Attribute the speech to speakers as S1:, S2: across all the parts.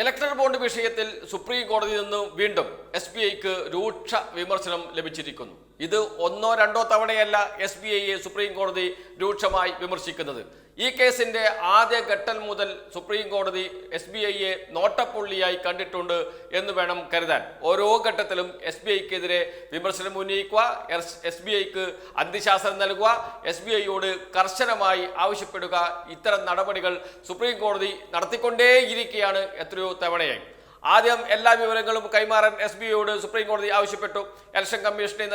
S1: Electoral bond വിഷയത്തിൽ supreme കോടതിയിൽ നിന്ന് വീണ്ടും എസ് ബി ഐക്ക് രൂക്ഷ വിമർശനം ലഭിച്ചിരിക്കുന്നു. ഇത് ഒന്നോ രണ്ടോ തവണയല്ല എസ് ബി ഐയെ സുപ്രീം കോടതി രൂക്ഷമായി വിമർശിക്കുന്നത്. ഈ കേസിന്റെ ആദ്യ ഘട്ടം മുതൽ സുപ്രീം കോടതി എസ് ബി ഐയെ നോട്ടപ്പുള്ളിയായി കണ്ടിട്ടുണ്ട് എന്ന് വേണം കരുതാൻ. ഓരോ ഘട്ടത്തിലും എസ് ബി ഐക്കെതിരെ വിമർശനം ഉന്നയിക്കുക എസ് ബി ഐക്ക് അന്തിശാസനം നൽകുക എസ് ബി ഐയോട് കർശനമായി ആവശ്യപ്പെടുക. ഇത്തരം നടപടികൾ സുപ്രീം കോടതി നടത്തിക്കൊണ്ടേയിരിക്കുകയാണ് എത്രയോ തവണയായി. ആദ്യം എല്ലാ വിവരങ്ങളും കൈമാറാൻ എസ് ബി ഐയോട് സുപ്രീം കോടതി ആവശ്യപ്പെട്ടു. ഇലക്ഷൻ കമ്മീഷനെ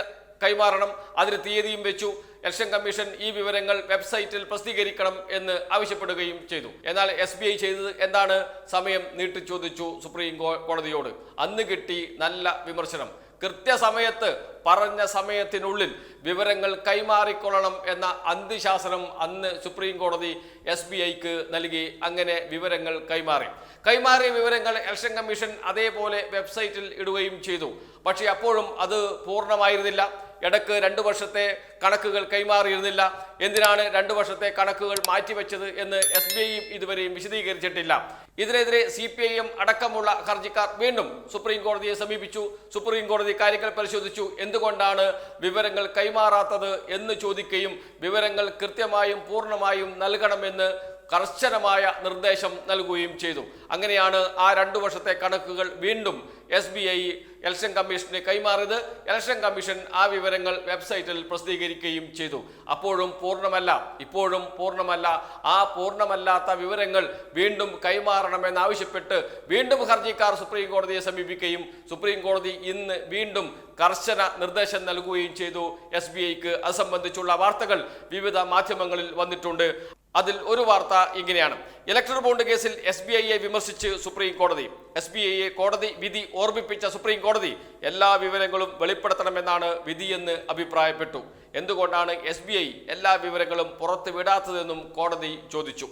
S1: കൈമാറണം. അതിന് തീയതിയും വെച്ചു. ഇലക്ഷൻ കമ്മീഷൻ ഈ വിവരങ്ങൾ വെബ്സൈറ്റിൽ പ്രസിദ്ധീകരിക്കണം എന്ന് ആവശ്യപ്പെടുകയും ചെയ്തു. എന്നാൽ എസ് ബി ഐ ചെയ്തത് എന്താണ്? സമയം നീട്ടി ചോദിച്ചു സുപ്രീം കോടതിയോട്. അന്ന് കിട്ടി നല്ല വിമർശനം. കൃത്യസമയത്ത് പറഞ്ഞ സമയത്തിനുള്ളിൽ വിവരങ്ങൾ കൈമാറിക്കൊള്ളണം എന്ന അന്ത്യശാസനം അന്ന് സുപ്രീം കോടതി എസ് ബി ഐക്ക് നൽകി. അങ്ങനെ വിവരങ്ങൾ കൈമാറി. കൈമാറിയ വിവരങ്ങൾ ഇലക്ഷൻ കമ്മീഷൻ അതേപോലെ വെബ്സൈറ്റിൽ ഇടുകയും ചെയ്തു. പക്ഷേ അപ്പോഴും അത് പൂർണമായിരുന്നില്ല. ഇടയ്ക്ക് രണ്ടു വർഷത്തെ കണക്കുകൾ കൈമാറിയിരുന്നില്ല. എന്തിനാണ് രണ്ടു വർഷത്തെ കണക്കുകൾ മാറ്റിവെച്ചത് എന്ന് എസ് ബി ഐയും ഇതുവരെയും വിശദീകരിച്ചിട്ടില്ല. ഇതിനെതിരെ സി പി ഐ എം അടക്കമുള്ള ഹർജിക്കാർ വീണ്ടും സുപ്രീം കോടതിയെ സമീപിച്ചു. സുപ്രീം കോടതി കാര്യങ്ങൾ പരിശോധിച്ചു. എന്തുകൊണ്ടാണ് വിവരങ്ങൾ കൈമാറാത്തത് എന്ന് ചോദിക്കുകയും വിവരങ്ങൾ കൃത്യമായും പൂർണമായും നൽകണമെന്ന് കർശനമായ നിർദ്ദേശം നൽകുകയും ചെയ്തു. അങ്ങനെയാണ് ആ രണ്ടു വർഷത്തെ കണക്കുകൾ വീണ്ടും എസ് ബി ഐ ഇലക്ഷൻ കമ്മീഷന് കൈമാറിയത്. ഇലക്ഷൻ കമ്മീഷൻ ആ വിവരങ്ങൾ വെബ്സൈറ്റിൽ പ്രസിദ്ധീകരിക്കുകയും ചെയ്തു. അപ്പോഴും പൂർണമല്ല ഇപ്പോഴും പൂർണമല്ല. ആ പൂർണമല്ലാത്ത വിവരങ്ങൾ വീണ്ടും കൈമാറണമെന്നാവശ്യപ്പെട്ട് വീണ്ടും ഹർജിക്കാർ സുപ്രീം കോടതിയെ സമീപിക്കുകയും സുപ്രീം കോടതി ഇന്ന് വീണ്ടും കർശന നിർദ്ദേശം നൽകുകയും ചെയ്തു. എസ് ബി ഐക്ക് അത് സംബന്ധിച്ചുള്ള വാർത്തകൾ വിവിധ മാധ്യമങ്ങളിൽ വന്നിട്ടുണ്ട്. അതിൽ ഒരു വാർത്ത ഇങ്ങനെയാണ്. ഇലക്ട്രൽ ബോണ്ട് കേസിൽ എസ് ബി ഐയെ വിമർശിച്ച് സുപ്രീം കോടതി എസ് ബി ഐയെ കോടതി വിധി ഓർമ്മിപ്പിച്ച സുപ്രീം കോടതി എല്ലാ വിവരങ്ങളും വെളിപ്പെടുത്തണമെന്നാണ് വിധിയെന്ന് അഭിപ്രായപ്പെട്ടു. എന്തുകൊണ്ടാണ് എസ് ബി ഐ എല്ലാ വിവരങ്ങളും പുറത്തു വിടാത്തതെന്നും കോടതി ചോദിച്ചു.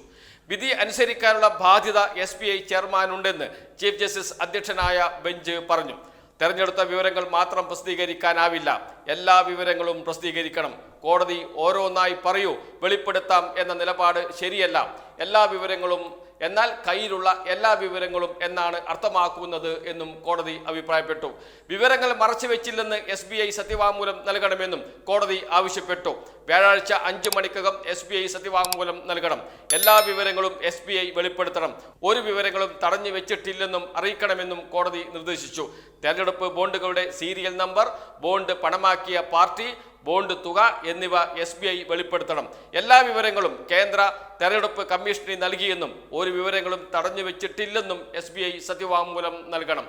S1: വിധി അനുസരിക്കാനുള്ള ബാധ്യത എസ് ബി ഐ ചെയർമാനുണ്ടെന്ന് ചീഫ് ജസ്റ്റിസ് അധ്യക്ഷനായ ബെഞ്ച് പറഞ്ഞു. തെരഞ്ഞെടുത്ത വിവരങ്ങൾ മാത്രം പ്രസിദ്ധീകരിക്കാനാവില്ല. എല്ലാ വിവരങ്ങളും പ്രസിദ്ധീകരിക്കണം. കോടതി ഓരോന്നായി പറയൂ വെളിപ്പെടുത്താം എന്ന നിലപാട് ശരിയല്ല. എല്ലാ വിവരങ്ങളും എന്നാൽ കയ്യിലുള്ള എല്ലാ വിവരങ്ങളും എന്നാണ് അർത്ഥമാക്കുന്നത് എന്നും കോടതി അഭിപ്രായപ്പെട്ടു. വിവരങ്ങൾ മറച്ചുവെച്ചില്ലെന്ന് എസ് ബി ഐ സത്യവാങ്മൂലം നൽകണമെന്നും കോടതി ആവശ്യപ്പെട്ടു. വ്യാഴാഴ്ച അഞ്ചു മണിക്കകം എസ് ബി ഐ സത്യവാങ്മൂലം നൽകണം. എല്ലാ വിവരങ്ങളും എസ് ബി ഐ വെളിപ്പെടുത്തണം. ഒരു വിവരങ്ങളും തടഞ്ഞു വെച്ചിട്ടില്ലെന്നും അറിയിക്കണമെന്നും കോടതി നിർദ്ദേശിച്ചു. തെരഞ്ഞെടുപ്പ് ബോണ്ടുകളുടെ സീരിയൽ നമ്പർ ബോണ്ട് പണമാക്കിയ പാർട്ടി ബോണ്ട് തുക എന്നിവ എസ് ബി ഐ വെളിപ്പെടുത്തണം. എല്ലാ വിവരങ്ങളും കേന്ദ്ര തെരഞ്ഞെടുപ്പ് കമ്മീഷന് നൽകിയെന്നും ഒരു വിവരങ്ങളും തടഞ്ഞു വെച്ചിട്ടില്ലെന്നും എസ് ബി ഐ സത്യവാങ്മൂലം നൽകണം.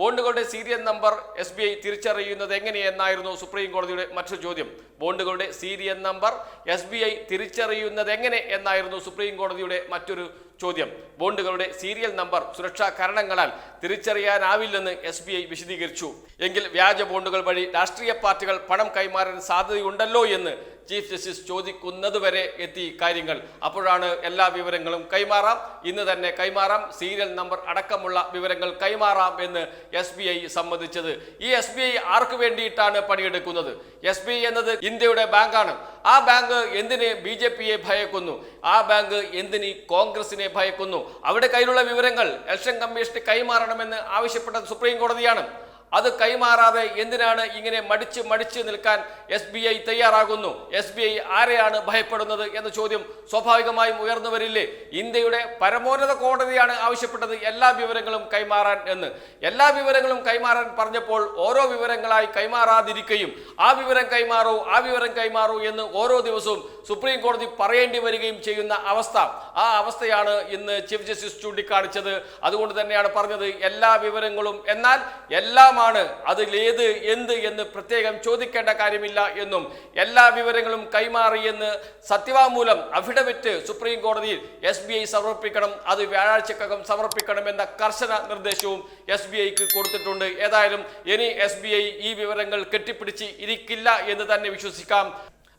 S1: ബോണ്ടുകളുടെ serial number S B I തിരിച്ചറിയുന്നത് എങ്ങനെയെന്നായിരുന്നു സുപ്രീം കോടതിയുടെ മറ്റൊരു ചോദ്യം. ബോണ്ടുകളുടെ serial number S B I തിരിച്ചറിയുന്നത് എങ്ങനെ എന്നായിരുന്നു സുപ്രീം കോടതിയുടെ മറ്റൊരു ചോദ്യം. ബോണ്ടുകളുടെ സീരിയൽ നമ്പർ സുരക്ഷാ കാരണങ്ങളാൽ തിരിച്ചറിയാനാവില്ലെന്ന് എസ് ബി ഐ വിശദീകരിച്ചു. എങ്കിൽ വ്യാജ ബോണ്ടുകൾ വഴി രാഷ്ട്രീയ പാർട്ടികൾ പണം കൈമാറാൻ സാധ്യതയുണ്ടല്ലോ എന്ന് ചീഫ് ജസ്റ്റിസ് ചോദിക്കുന്നതുവരെ എത്തി കാര്യങ്ങൾ. അപ്പോഴാണ് എല്ലാ വിവരങ്ങളും കൈമാറാം. ഇന്ന് തന്നെ കൈമാറാം. സീരിയൽ നമ്പർ അടക്കമുള്ള വിവരങ്ങൾ കൈമാറാം എന്ന് എസ് ബി ഐ സമ്മതിച്ചത്. ഈ എസ് ബി ഐ ആർക്ക് വേണ്ടിയിട്ടാണ് പണിയെടുക്കുന്നത്? എസ് ബി ഐ എന്നത് ഇന്ത്യയുടെ ബാങ്കാണ്. ആ ബാങ്ക് എന്തിനെ ബി ജെ പിയെ ഭയക്കുന്നു? ആ ബാങ്ക് എന്തിന് കോൺഗ്രസിനെ ഭയക്കുന്നു? അവിടെ കയ്യിലുള്ള വിവരങ്ങൾ ഇലക്ഷൻ കമ്മീഷന് കൈമാറണമെന്ന് ആവശ്യപ്പെട്ടത് സുപ്രീം കോടതിയാണ്. അത് കൈമാറാതെ എന്തിനാണ് ഇങ്ങനെ മടിച്ച് മടിച്ച് നിൽക്കാൻ എസ് ബി ഐ തയ്യാറാകുന്നു? എസ് ബി ഐ ആരെയാണ് ഭയപ്പെടുന്നത് എന്ന ചോദ്യം സ്വാഭാവികമായും ഉയർന്നു വരില്ലേ? ഇന്ത്യയുടെ പരമോന്നത കോടതിയാണ് ആവശ്യപ്പെട്ടത് എല്ലാ വിവരങ്ങളും കൈമാറാൻ എന്ന്. എല്ലാ വിവരങ്ങളും കൈമാറാൻ പറഞ്ഞപ്പോൾ ഓരോ വിവരങ്ങളായി കൈമാറാതിരിക്കുകയും ആ വിവരം കൈമാറൂ ആ വിവരം കൈമാറൂ എന്ന് ഓരോ ദിവസവും സുപ്രീം കോടതി പറയേണ്ടി വരികയും ചെയ്യുന്ന അവസ്ഥ. ആ അവസ്ഥയാണ് ഇന്ന് ചീഫ് ജസ്റ്റിസ് ചൂണ്ടിക്കാണിച്ചത്. അതുകൊണ്ട് തന്നെയാണ് പറഞ്ഞത് എല്ലാ വിവരങ്ങളും. എന്നാൽ എല്ലാമാണ് അതിലേത് എന്ത് എന്ന് പ്രത്യേകം ചോദിക്കേണ്ട കാര്യമില്ല എന്നും എല്ലാ വിവരങ്ങളും കൈമാറിയെന്ന് സത്യവാങ്മൂലം അഫിഡവിറ്റ് സുപ്രീം കോടതിയിൽ എസ് ബി ഐ സമർപ്പിക്കണം അത് വ്യാഴാഴ്ചക്കകം സമർപ്പിക്കണം എന്ന കർശന നിർദ്ദേശവും എസ് ബി ഐക്ക് കൊടുത്തിട്ടുണ്ട്. ഏതായാലും ഇനി എസ് ബി ഐ ഈ വിവരങ്ങൾ കെട്ടിപ്പിടിച്ച് ഇരിക്കില്ല എന്ന് തന്നെ വിശ്വസിക്കാം.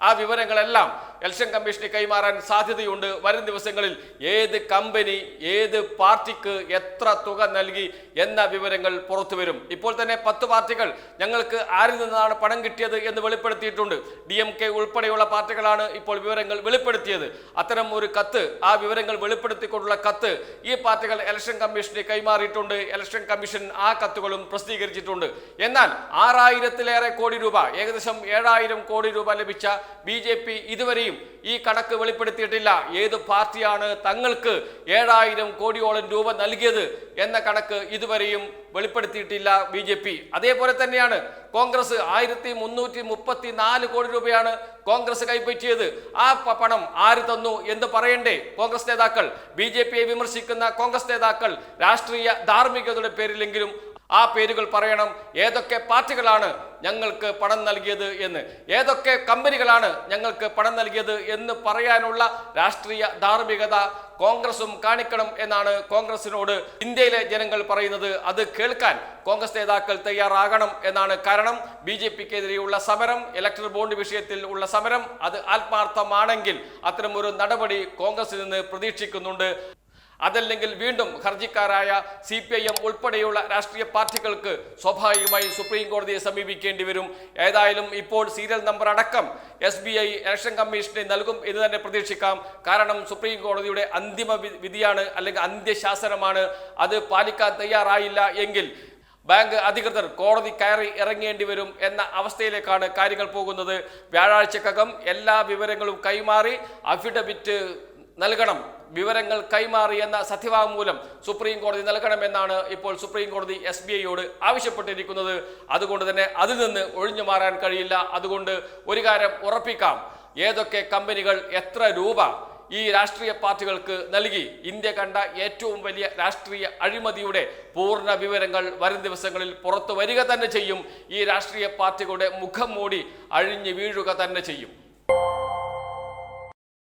S1: ആ വിവരങ്ങളെല്ലാം ഇലക്ഷൻ കമ്മീഷന് കൈമാറാൻ സാധ്യതയുണ്ട്. വരും ദിവസങ്ങളിൽ ഏത് കമ്പനി ഏത് പാർട്ടിക്ക് എത്ര തുക നൽകി എന്ന വിവരങ്ങൾ പുറത്തു വരും. ഇപ്പോൾ തന്നെ പത്ത് പാർട്ടികൾ ഞങ്ങൾക്ക് ആരിൽ നിന്നാണ് പണം കിട്ടിയത് എന്ന് വെളിപ്പെടുത്തിയിട്ടുണ്ട്. ഡി എം കെ ഉൾപ്പെടെയുള്ള പാർട്ടികളാണ് ഇപ്പോൾ വിവരങ്ങൾ വെളിപ്പെടുത്തിയത്. അത്തരം ഒരു കത്ത് ആ വിവരങ്ങൾ വെളിപ്പെടുത്തിക്കൊണ്ടുള്ള കത്ത് ഈ പാർട്ടികൾ ഇലക്ഷൻ കമ്മീഷന് കൈമാറിയിട്ടുണ്ട്. ഇലക്ഷൻ കമ്മീഷൻ ആ കത്തുകളും പ്രസിദ്ധീകരിച്ചിട്ടുണ്ട്. എന്നാൽ ആറായിരത്തിലേറെ കോടി രൂപ ഏകദേശം ഏഴായിരം കോടി രൂപ ലഭിച്ച ബി ജെ പി ഇതുവരെയും ഈ കണക്ക് വെളിപ്പെടുത്തിയിട്ടില്ല. ഏത് പാർട്ടിയാണ് തങ്ങൾക്ക് ഏഴായിരം കോടിയോളം രൂപ നൽകിയത് എന്ന കണക്ക് ഇതുവരെയും വെളിപ്പെടുത്തിയിട്ടില്ല ബി ജെ പി. അതേപോലെ തന്നെയാണ് കോൺഗ്രസ് ആയിരത്തി മുന്നൂറ്റി മുപ്പത്തി നാല് കോടി രൂപയാണ് കോൺഗ്രസ് കൈപ്പറ്റിയത്. ആ പണം ആര് തന്നു എന്ന് പറയണ്ടേ കോൺഗ്രസ് നേതാക്കൾ? ബി ജെ പിയെ വിമർശിക്കുന്ന കോൺഗ്രസ് നേതാക്കൾ രാഷ്ട്രീയ ധാർമ്മികതയുടെ പേരിലെങ്കിലും ആ പേരുകൾ പറയണം. ഏതൊക്കെ പാർട്ടികളാണ് ഞങ്ങൾക്ക് പണം നൽകിയത് എന്ന്. ഏതൊക്കെ കമ്പനികളാണ് ഞങ്ങൾക്ക് പണം നൽകിയത് എന്ന് പറയാനുള്ള രാഷ്ട്രീയ ധാർമ്മികത കോൺഗ്രസും കാണിക്കണം എന്നാണ് കോൺഗ്രസിനോട് ഇന്ത്യയിലെ ജനങ്ങൾ പറയുന്നത്. അത് കേൾക്കാൻ കോൺഗ്രസ് നേതാക്കൾ തയ്യാറാകണം എന്നാണ് കാരണം. ബി ജെ പിക്കെതിരെയുള്ള സമരം ഇലക്ട്രൽ ബോണ്ട് വിഷയത്തിൽ ഉള്ള സമരം അത് ആത്മാർത്ഥമാണെങ്കിൽ അത്തരമൊരു നടപടി കോൺഗ്രസിൽ നിന്ന് പ്രതീക്ഷിക്കുന്നുണ്ട്. അതല്ലെങ്കിൽ വീണ്ടും ഹർജിക്കാരായ സി പി ഐ എം ഉൾപ്പെടെയുള്ള രാഷ്ട്രീയ പാർട്ടികൾക്ക് സ്വാഭാവികമായി സുപ്രീം കോടതിയെ സമീപിക്കേണ്ടി വരും. ഏതായാലും ഇപ്പോൾ സീരിയൽ നമ്പർ അടക്കം എസ് ബി ഐ ഇലക്ഷൻ കമ്മീഷന് നൽകും എന്ന് തന്നെ പ്രതീക്ഷിക്കാം. കാരണം സുപ്രീം കോടതിയുടെ അന്തിമ വിധിയാണ് അല്ലെങ്കിൽ അന്ത്യശാസനമാണ്. അത് പാലിക്കാൻ തയ്യാറായില്ല എങ്കിൽ ബാങ്ക് അധികൃതർ കോടതി കയറി ഇറങ്ങേണ്ടി വരും എന്ന അവസ്ഥയിലേക്കാണ് കാര്യങ്ങൾ പോകുന്നത്. വ്യാഴാഴ്ചക്കകം എല്ലാ വിവരങ്ങളും കൈമാറി അഫിഡവിറ്റ് നൽകണം. വിവരങ്ങൾ കൈമാറി എന്ന സത്യവാങ്മൂലം സുപ്രീം കോടതി നൽകണമെന്നാണ് ഇപ്പോൾ സുപ്രീം കോടതി എസ് ബി ഐയോട് ആവശ്യപ്പെട്ടിരിക്കുന്നത്. അതുകൊണ്ട് തന്നെ അതിൽ നിന്ന് ഒഴിഞ്ഞു മാറാൻ കഴിയില്ല. അതുകൊണ്ട് ഒരു കാര്യം ഉറപ്പിക്കാം. ഏതൊക്കെ കമ്പനികൾ എത്ര രൂപ ഈ രാഷ്ട്രീയ പാർട്ടികൾക്ക് നൽകി? ഇന്ത്യ കണ്ട ഏറ്റവും വലിയ രാഷ്ട്രീയ അഴിമതിയുടെ പൂർണ വിവരങ്ങൾ വരും ദിവസങ്ങളിൽ പുറത്തു വരിക തന്നെ ചെയ്യും. ഈ രാഷ്ട്രീയ പാർട്ടികളുടെ മുഖം മൂടി അഴിഞ്ഞു വീഴുക തന്നെ ചെയ്യും.